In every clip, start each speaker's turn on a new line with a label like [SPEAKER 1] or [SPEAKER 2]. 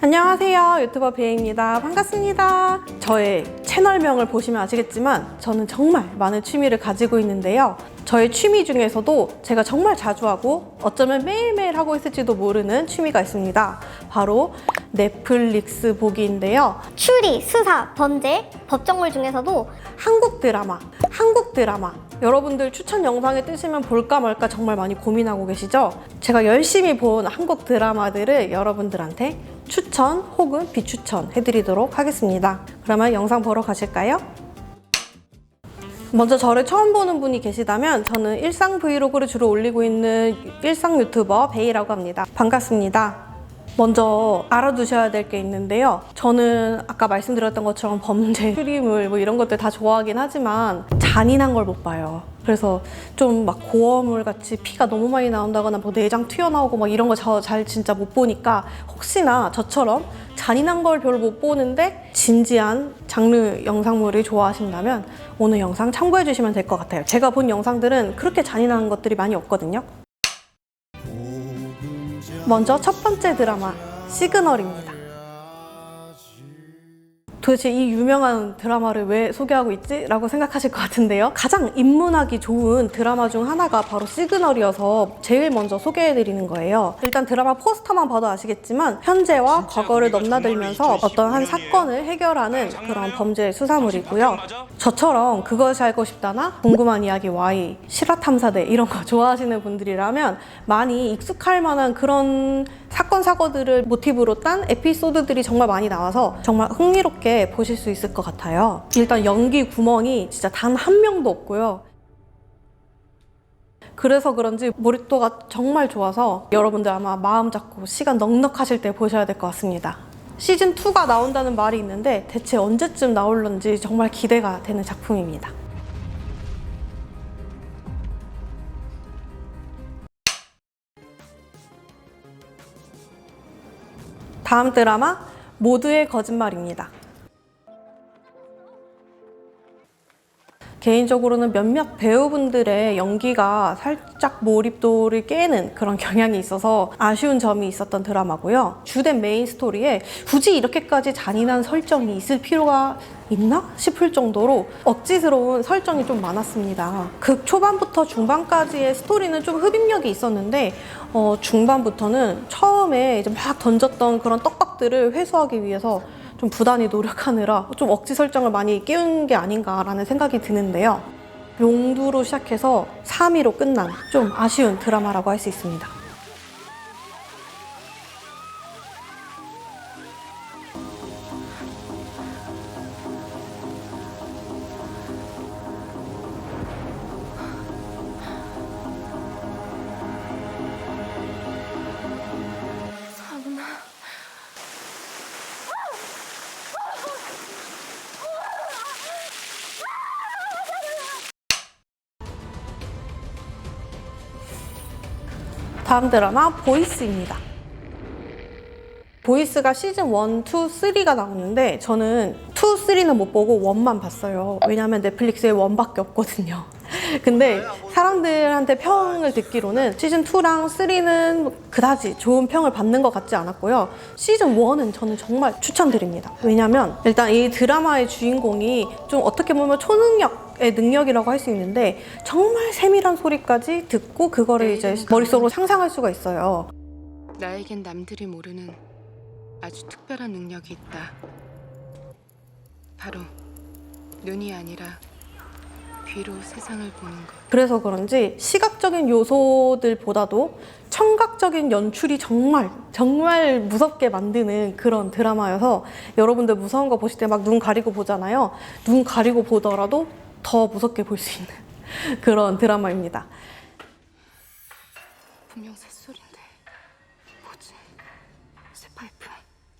[SPEAKER 1] 안녕하세요. 유튜버 배입니다. 반갑습니다. 저의 채널명을 보시면 아시겠지만 저는 정말 많은 취미를 가지고 있는데요. 저의 취미 중에서도 제가 정말 자주 하고 어쩌면 매일매일 하고 있을지도 모르는 취미가 있습니다. 바로 넷플릭스 보기인데요.
[SPEAKER 2] 추리, 수사, 범죄, 법정물 중에서도
[SPEAKER 1] 한국 드라마, 한국 드라마. 여러분들 추천 영상에 뜨시면 볼까 말까 정말 많이 고민하고 계시죠? 제가 열심히 본 한국 드라마들을 여러분들한테 추천 혹은 비추천 해드리도록 하겠습니다. 그러면 영상 보러 가실까요? 먼저 저를 처음 보는 분이 계시다면 저는 일상 브이로그를 주로 올리고 있는 일상 유튜버 베이라고 합니다. 반갑습니다. 먼저 알아두셔야 될 게 있는데요. 저는 아까 말씀드렸던 것처럼 범죄, 추리물 뭐 이런 것들 다 좋아하긴 하지만 잔인한 걸 못 봐요. 그래서 좀 막 고어물 같이 피가 너무 많이 나온다거나 뭐 내장 튀어나오고 막 이런 거 저 잘 진짜 못 보니까 혹시나 저처럼 잔인한 걸 별로 못 보는데 진지한 장르 영상물을 좋아하신다면 오늘 영상 참고해 주시면 될 것 같아요. 제가 본 영상들은 그렇게 잔인한 것들이 많이 없거든요. 먼저 첫 번째 드라마 시그널입니다. 도대체 이 유명한 드라마를 왜 소개하고 있지? 라고 생각하실 것 같은데요. 가장 입문하기 좋은 드라마 중 하나가 바로 시그널이어서 제일 먼저 소개해드리는 거예요. 일단 드라마 포스터만 봐도 아시겠지만 현재와 과거를 넘나들면서 어떤 한 사건을 해결하는 그런 범죄 수사물이고요. 저처럼 그것이 알고 싶다나 궁금한 이야기 Y, 실화탐사대 이런 거 좋아하시는 분들이라면 많이 익숙할 만한 그런 사건 사고들을 모티브로 딴 에피소드들이 정말 많이 나와서 정말 흥미롭게 보실 수 있을 것 같아요. 일단 연기 구멍이 진짜 단 한 명도 없고요. 그래서 그런지 몰입도가 정말 좋아서 여러분들 아마 마음 잡고 시간 넉넉하실 때 보셔야 될 것 같습니다. 시즌 2가 나온다는 말이 있는데 대체 언제쯤 나올런지 정말 기대가 되는 작품입니다. 다음 드라마 모두의 거짓말입니다. 개인적으로는 몇몇 배우분들의 연기가 살짝 몰입도를 깨는 그런 경향이 있어서 아쉬운 점이 있었던 드라마고요. 주된 메인 스토리에 굳이 이렇게까지 잔인한 설정이 있을 필요가 있나 싶을 정도로 억지스러운 설정이 좀 많았습니다. 극 초반부터 중반까지의 스토리는 좀 흡입력이 있었는데 어, 중반부터는 처음에 이제 막 던졌던 그런 떡밥들을 회수하기 위해서 좀 부단히 노력하느라 좀 억지 설정을 많이 깨운 게 아닌가라는 생각이 드는데요. 용두로 시작해서 3위로 끝난 좀 아쉬운 드라마라고 할 수 있습니다. 다음 드라마 보이스입니다. 보이스가 시즌 1, 2, 3가 나오는데 저는 2, 3는 못 보고 1만 봤어요. 왜냐하면 넷플릭스에 1밖에 없거든요. 근데 사람들한테 평을 듣기로는 시즌 2랑 3는 그다지 좋은 평을 받는 것 같지 않았고요. 시즌 1은 저는 정말 추천드립니다. 왜냐면 일단 이 드라마의 주인공이 좀 어떻게 보면 초능력 의 능력이라고 할 수 있는데 정말 세밀한 소리까지 듣고 그거를 이제 머릿속으로 상상할 수가 있어요.
[SPEAKER 3] 나에겐 남들이 모르는 아주 특별한 능력이 있다. 바로 눈이 아니라 귀로 세상을 보는 것.
[SPEAKER 1] 그래서 그런지 시각적인 요소들보다도 청각적인 연출이 정말 정말 무섭게 만드는 그런 드라마여서 여러분들 무서운 거 보실 때 막 눈 가리고 보잖아요. 눈 가리고 보더라도 더 무섭게 볼 수 있는 그런 드라마입니다.
[SPEAKER 3] 분명 새소리인데 뭐지? 새 파이프?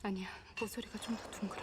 [SPEAKER 3] 아니야. 모서리가 좀 더 둥그러.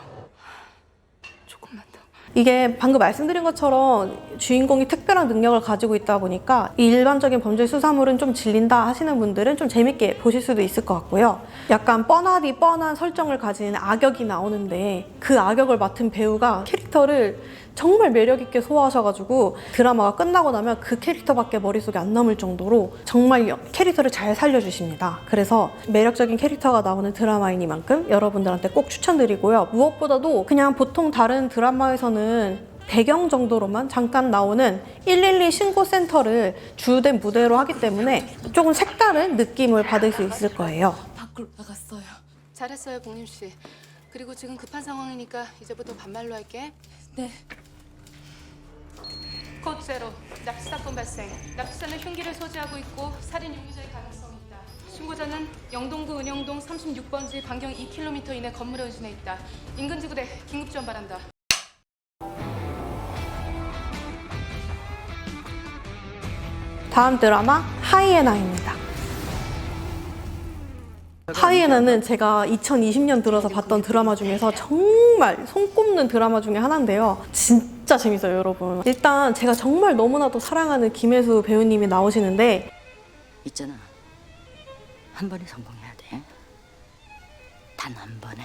[SPEAKER 1] 이게 방금 말씀드린 것처럼 주인공이 특별한 능력을 가지고 있다 보니까 이 일반적인 범죄 수사물은 좀 질린다 하시는 분들은 좀 재밌게 보실 수도 있을 것 같고요. 약간 뻔하디 뻔한 설정을 가진 악역이 나오는데 그 악역을 맡은 배우가 캐릭터를 정말 매력 있게 소화하셔가지고 드라마가 끝나고 나면 그 캐릭터밖에 머릿속에 안 남을 정도로 정말 여- 캐릭터를 잘 살려주십니다. 그래서 매력적인 캐릭터가 나오는 드라마이니만큼 여러분들한테 꼭 추천드리고요. 무엇보다도 그냥 보통 다른 드라마에서는 배경 정도로만 잠깐 나오는 112 신고센터를 주된 무대로 하기 때문에 조금 색다른 느낌을 받을 수 있을 거예요.
[SPEAKER 3] 밖으로 나갔어요. 잘했어요, 복림 씨. 그리고 지금 급한 상황이니까 이제부터 반말로 할게. 네. 코 제로. 납치 사건 발생. 납치자는 흉기를 소지하고 있고 살인 용의자의 가능성이 있다. 신고자는 영동구 은영동 36번지 반경 2km 이내 건물에 의진해 있다. 인근 지구대 긴급 지원 바란다.
[SPEAKER 1] 다음 드라마 하이에나입니다. 하이에나는 제가 2020년 들어서 봤던 드라마 중에서 정말 손꼽는 드라마 중에 하나인데요. 진짜 재밌어요, 여러분. 일단 제가 정말 너무나도 사랑하는 김혜수 배우님이 나오시는데
[SPEAKER 4] 있잖아. 한 번에 성공해야 돼. 단 한 번에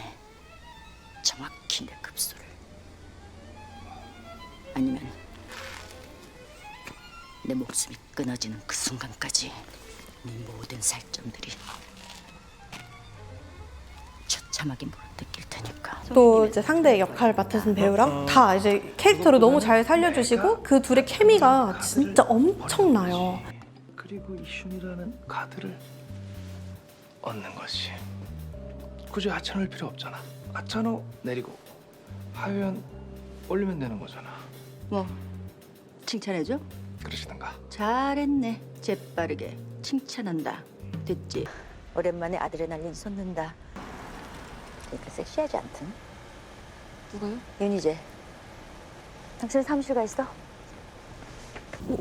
[SPEAKER 4] 정확히 내 급소를. 아니면 내 목숨이 끊어지는 그 순간까지 네 모든 살점들이 처참하게 물어뜯길 테니까.
[SPEAKER 1] 또 이제 상대 역할 맡으신 배우랑 다 이제 캐릭터를 너무 잘 살려주시고 그 둘의 케미가 진짜 엄청나요.
[SPEAKER 5] 그리고 이슌이라는 카드를 얻는 것이 굳이 하찮을 필요 없잖아. 하찮어 내리고 하면 올리면 되는 거잖아.
[SPEAKER 4] 뭐 칭찬해줘?
[SPEAKER 5] 그러시던가.
[SPEAKER 4] 잘했네. 재빠르게 칭찬한다. 됐지? 오랜만에 아드레날린 솟는다. 그러니까 섹시하지 않든.
[SPEAKER 3] 누가요?
[SPEAKER 4] 윤희재. 당신 사무실 가 있어?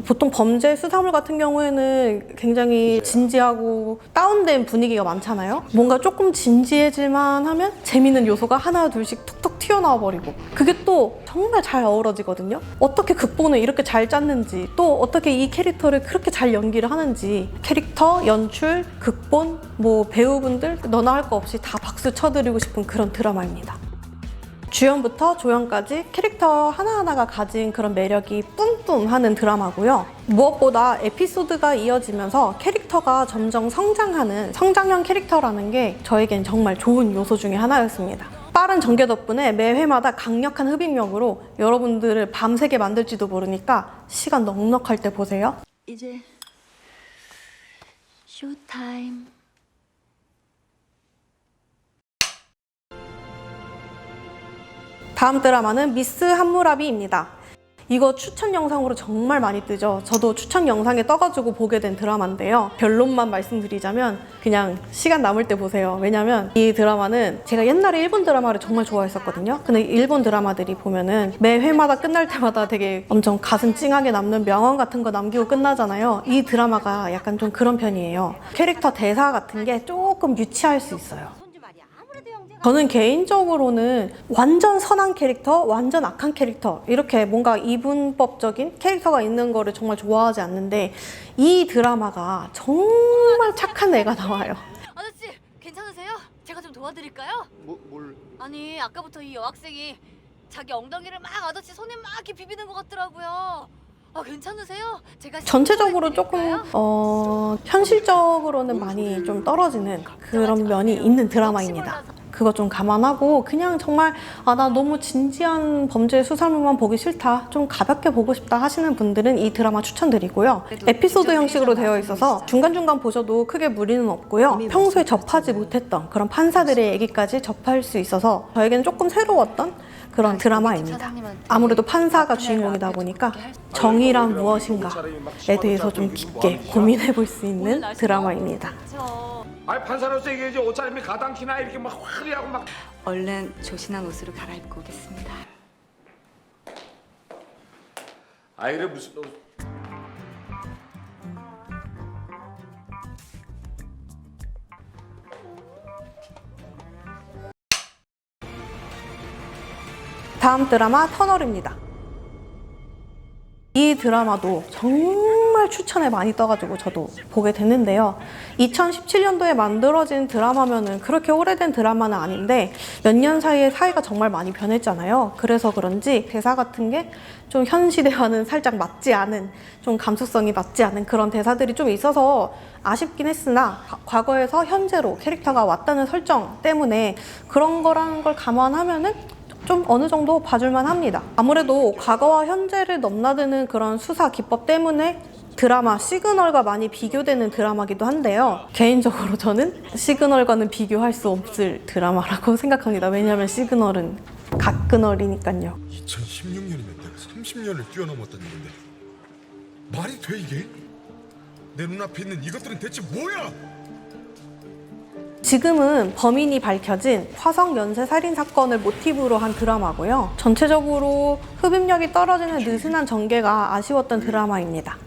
[SPEAKER 1] 보통 범죄 수사물 같은 경우에는 굉장히 진지하고 다운된 분위기가 많잖아요. 뭔가 조금 진지해질만 하면 재밌는 요소가 하나 둘씩 툭툭 튀어나와 버리고 그게 또 정말 잘 어우러지거든요. 어떻게 극본을 이렇게 잘 짰는지 또 어떻게 이 캐릭터를 그렇게 잘 연기를 하는지 캐릭터, 연출, 극본, 뭐 배우분들 너나 할 거 없이 다 박수 쳐드리고 싶은 그런 드라마입니다. 주연부터 조연까지 캐릭터 하나하나가 가진 그런 매력이 뿜뿜 하는 드라마고요. 무엇보다 에피소드가 이어지면서 캐릭터가 점점 성장하는 성장형 캐릭터라는 게 저에겐 정말 좋은 요소 중에 하나였습니다. 빠른 전개 덕분에 매 회마다 강력한 흡입력으로 여러분들을 밤새게 만들지도 모르니까 시간 넉넉할 때 보세요.
[SPEAKER 4] 이제 쇼타임.
[SPEAKER 1] 다음 드라마는 미스 한무라비입니다. 이거 추천 영상으로 정말 많이 뜨죠. 저도 추천 영상에 떠가지고 보게 된 드라마인데요. 결론만 말씀드리자면 그냥 시간 남을 때 보세요. 왜냐면 이 드라마는 제가 옛날에 일본 드라마를 정말 좋아했었거든요. 근데 일본 드라마들이 보면은 매 회마다 끝날 때마다 되게 엄청 가슴 찡하게 남는 명언 같은 거 남기고 끝나잖아요. 이 드라마가 약간 좀 그런 편이에요. 캐릭터 대사 같은 게 조금 유치할 수 있어요. 저는 개인적으로는 완전 선한 캐릭터, 완전 악한 캐릭터 이렇게 뭔가 이분법적인 캐릭터가 있는 거를 정말 좋아하지 않는데 이 드라마가 정말 착한 애가 나와요.
[SPEAKER 6] 아저씨 괜찮으세요? 제가 좀 도와드릴까요?
[SPEAKER 5] 뭐, 뭘?
[SPEAKER 6] 아니 아까부터 이 여학생이 자기 엉덩이를 막 아저씨 손에 막 이렇게 비비는 것 같더라고요. 아 괜찮으세요? 제가
[SPEAKER 1] 전체적으로 조금? 어, 현실적으로는 많이 좀 떨어지는 그런 면이 있는 드라마입니다. 그거 좀 감안하고 그냥 정말 아 나 너무 진지한 범죄 수사물만 보기 싫다 좀 가볍게 보고 싶다 하시는 분들은 이 드라마 추천드리고요. 에피소드 형식으로 되어 있어서 중간중간 보셔도 크게 무리는 없고요. 평소에 접하지 못했던 그런 판사들의 얘기까지 접할 수 있어서 저에겐 조금 새로웠던 그런 드라마입니다. 아무래도 판사가 주인공이다 보니까 정의란 무엇인가에 대해서 좀 깊게 고민해 볼 수 있는 드라마입니다.
[SPEAKER 7] 아니 판사로서 이게 이제 옷차림이 가당키나 이렇게 막 화려하고 막
[SPEAKER 8] 얼른 조신한 옷으로 갈아입고 오겠습니다.
[SPEAKER 7] 아이 그래 무슨 옷
[SPEAKER 1] 다음 드라마 터널입니다. 이 드라마도 정말 정말 추천에 많이 떠가지고 저도 보게 됐는데요. 2017년도에 만들어진 드라마면은 그렇게 오래된 드라마는 아닌데 몇 년 사이에 사이가 정말 많이 변했잖아요. 그래서 그런지 대사 같은 게 좀 현 시대와는 살짝 맞지 않은 좀 감수성이 맞지 않은 그런 대사들이 좀 있어서 아쉽긴 했으나 과- 과거에서 현재로 캐릭터가 왔다는 설정 때문에 그런 거라는 걸 감안하면은 좀 어느 정도 봐줄만 합니다. 아무래도 과거와 현재를 넘나드는 그런 수사 기법 때문에 드라마 시그널과 많이 비교되는 드라마기도 한데요. 개인적으로 저는 시그널과는 비교할 수 없을 드라마라고 생각합니다. 왜냐하면 시그널은 각그널이니까요.
[SPEAKER 9] 2016년이면 내가 30년을 뛰어넘었다는 얘긴데 말이 돼 이게? 내 눈앞에 있는 이것들은 대체 뭐야?
[SPEAKER 1] 지금은 범인이 밝혀진 화성 연쇄 살인 사건을 모티브로 한 드라마고요. 전체적으로 흡입력이 떨어지는 느슨한 전개가 아쉬웠던 드라마입니다.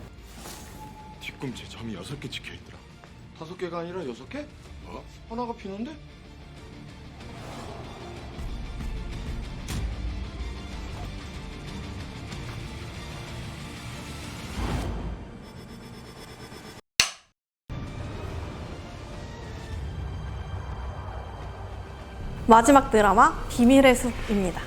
[SPEAKER 9] 뒤꿈치에 점이 여섯 개 찍혀 있더라.
[SPEAKER 5] 다섯 개가 아니라 여섯 개?
[SPEAKER 9] 뭐?
[SPEAKER 5] 하나가 비는데?
[SPEAKER 1] 마지막 드라마 비밀의 숲입니다.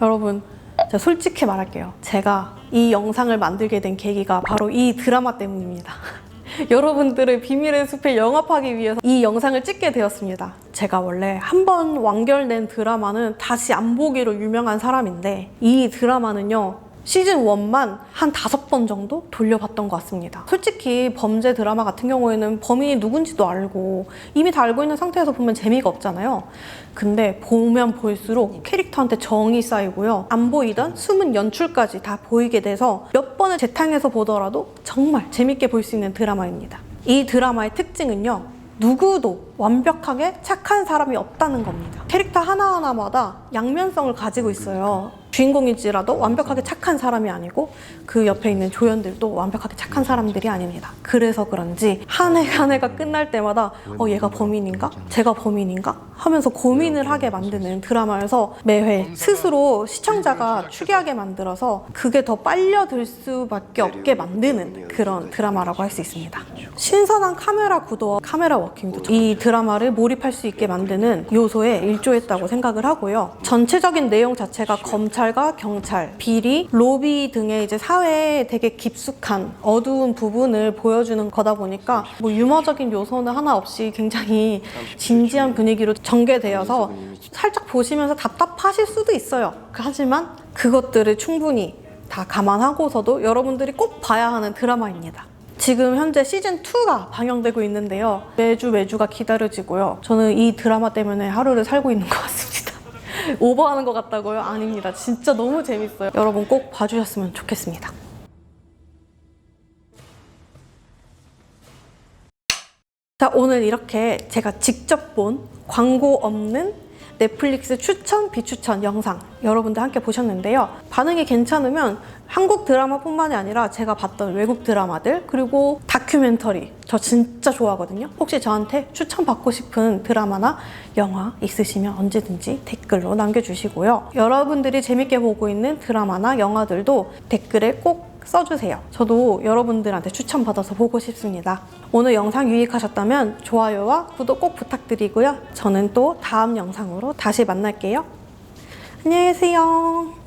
[SPEAKER 1] 여러분, 제가 솔직히 말할게요. 제가 이 영상을 만들게 된 계기가 바로 이 드라마 때문입니다. 여러분들을 비밀의 숲에 영업하기 위해서 이 영상을 찍게 되었습니다. 제가 원래 한 번 완결된 드라마는 다시 안 보기로 유명한 사람인데 이 드라마는요. 시즌 1만 한 다섯 번 정도 돌려봤던 것 같습니다. 솔직히 범죄 드라마 같은 경우에는 범인이 누군지도 알고 이미 다 알고 있는 상태에서 보면 재미가 없잖아요. 근데 보면 볼수록 캐릭터한테 정이 쌓이고요. 안 보이던 숨은 연출까지 다 보이게 돼서 몇 번을 재탕해서 보더라도 정말 재밌게 볼 수 있는 드라마입니다. 이 드라마의 특징은요. 누구도 완벽하게 착한 사람이 없다는 겁니다. 캐릭터 하나하나마다 양면성을 가지고 있어요. 주인공일지라도 완벽하게 착한 사람이 아니고 그 옆에 있는 조연들도 완벽하게 착한 사람들이 아닙니다. 그래서 그런지 한 해 한 해가 끝날 때마다 어 얘가 범인인가? 제가 범인인가? 하면서 고민을 하게 만드는 드라마여서 매회 스스로 시청자가 추리하게 만들어서 그게 더 빨려들 수밖에 없게 만드는 그런 드라마라고 할 수 있습니다. 신선한 카메라 구도와 카메라 워킹도 이 드라마를 몰입할 수 있게 만드는 요소에 일조했다고 생각을 하고요. 전체적인 내용 자체가 검찰과 경찰, 비리, 로비 등의 이제 사회에 되게 깊숙한 어두운 부분을 보여주는 거다 보니까 뭐 유머적인 요소는 하나 없이 굉장히 진지한 분위기로 전개되어서 살짝 보시면서 답답하실 수도 있어요. 하지만 그것들을 충분히 다 감안하고서도 여러분들이 꼭 봐야 하는 드라마입니다. 지금 현재 시즌 2가 방영되고 있는데요. 매주 매주가 기다려지고요. 저는 이 드라마 때문에 하루를 살고 있는 것 같습니다. 오버하는 것 같다고요? 아닙니다. 진짜 너무 재밌어요. 여러분 꼭 봐주셨으면 좋겠습니다. 자, 오늘 이렇게 제가 직접 본 광고 없는 넷플릭스 추천, 비추천 영상 여러분들 함께 보셨는데요. 반응이 괜찮으면 한국 드라마뿐만이 아니라 제가 봤던 외국 드라마들 그리고 다큐멘터리 저 진짜 좋아하거든요. 혹시 저한테 추천받고 싶은 드라마나 영화 있으시면 언제든지 댓글로 남겨주시고요. 여러분들이 재밌게 보고 있는 드라마나 영화들도 댓글에 꼭 써주세요. 저도 여러분들한테 추천받아서 보고 싶습니다. 오늘 영상 유익하셨다면 좋아요와 구독 꼭 부탁드리고요. 저는 또 다음 영상으로 다시 만날게요. 안녕히 계세요.